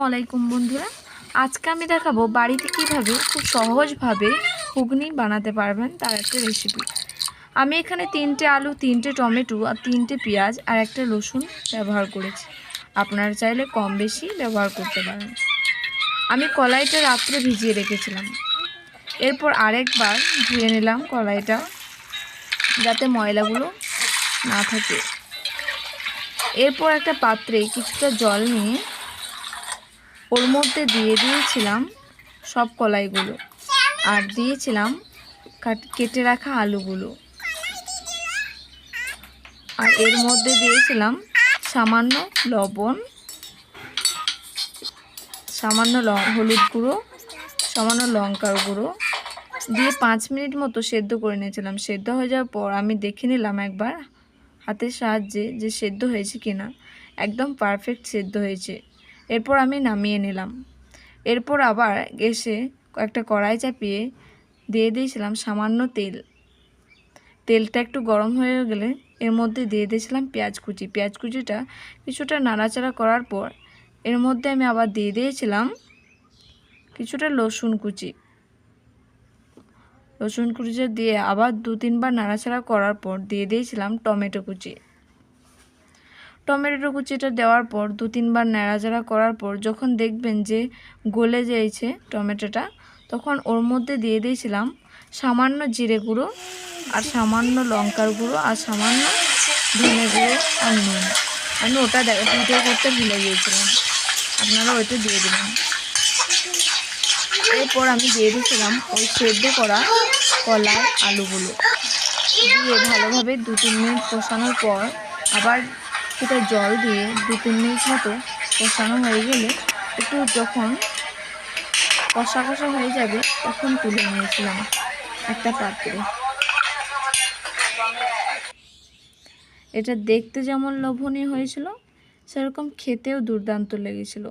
আলাইকুম বন্ধুরা, আজকে আমি দেখাবো বাড়িতে কীভাবে খুব সহজভাবে ঘুগনি বানাতে পারবেন তার একটা রেসিপি আমি এখানে তিনটে আলু, তিনটে টমেটো আর তিনটে পেঁয়াজ আর একটা রসুন ব্যবহার করেছি। আপনারা চাইলে কম বেশি ব্যবহার করতে পারেন। আমি কলাইটা রাত্রে ভিজিয়ে রেখেছিলাম। এরপর আরেকবার ধুয়ে নিলাম কলাইটা, যাতে ময়লাগুলো না থাকে। এরপর একটা পাত্রে কিছুটা জল নিয়ে ওর মধ্যে দিয়ে দিয়েছিলাম সব কলাইগুলো। আর দিয়েছিলাম কাট- রাখা আলুগুলো। আর এর মধ্যে দিয়েছিলাম সামান্য লবণ, সামান্য ল- হলুদ গুঁড়ো, সামান্য লঙ্কার গুঁড়ো। দিয়ে পাঁচ মিনিট মতো সেদ্ধ করে নিয়েছিলাম। সেদ্ধ হয়ে যাওয়ার পর আমি দেখে নিলাম একবার হাতের সাহায্যে যে সেদ্ধ হয়েছে কিনা। একদম পারফেক্ট সেদ্ধ হয়েছে। এরপর আমি নামিয়ে নিলাম। এরপর আবার গ্যাসে একটা কড়াই চাপিয়ে দিয়ে দিয়েছিলাম সামান্য তেল। তেলটা একটু গরম হয়ে গেলে এর মধ্যে দিয়ে দিয়েছিলাম পেঁয়াজ কুচি। পেঁয়াজ কুচিটা কিছুটা নাড়াচাড়া করার পর এর মধ্যে আমি আবার দিয়ে দিয়েছিলাম কিছুটা রসুন কুচি। রসুন কুচিটা দিয়ে আবার দু তিনবার নাড়াচাড়া করার পর দিয়ে দিয়েছিলাম টমেটো কুচি। টমেটো কুচিটা দেওয়ার পর দু তিনবার নাড়াচাড়া করার পর যখন দেখবেন যে গলে যাইছে টমেটোটা, তখন ওর মধ্যে দিয়ে দিয়েছিলাম সামান্য জিরে গুঁড়ো আর সামান্য লঙ্কার গুঁড়ো আর সামান্য ধনে গুঁড়ো আর নুন। আমি ওটা ভিডিও করতে ভুলে গিয়েছিলাম। আপনারা ওইটা দিয়ে দেবেন। এরপর আমি দিয়ে দিয়েছিলাম ওই সেদ্ধ করা কলার আলুগুলো। দিয়ে ভালোভাবে দু তিন মিনিট কষানোর পর আবার সেটা জল দিয়ে দু তিন মিনিট মতো কষানো হয়ে গেলে একটু যখন কষা কষা হয়ে যাবে তখন তুলে নিয়েছিলাম একটা পাত্রে। এটা দেখতে যেমন লোভনীয় হয়েছিল, সেরকম খেতেও দুর্দান্ত লেগেছিল।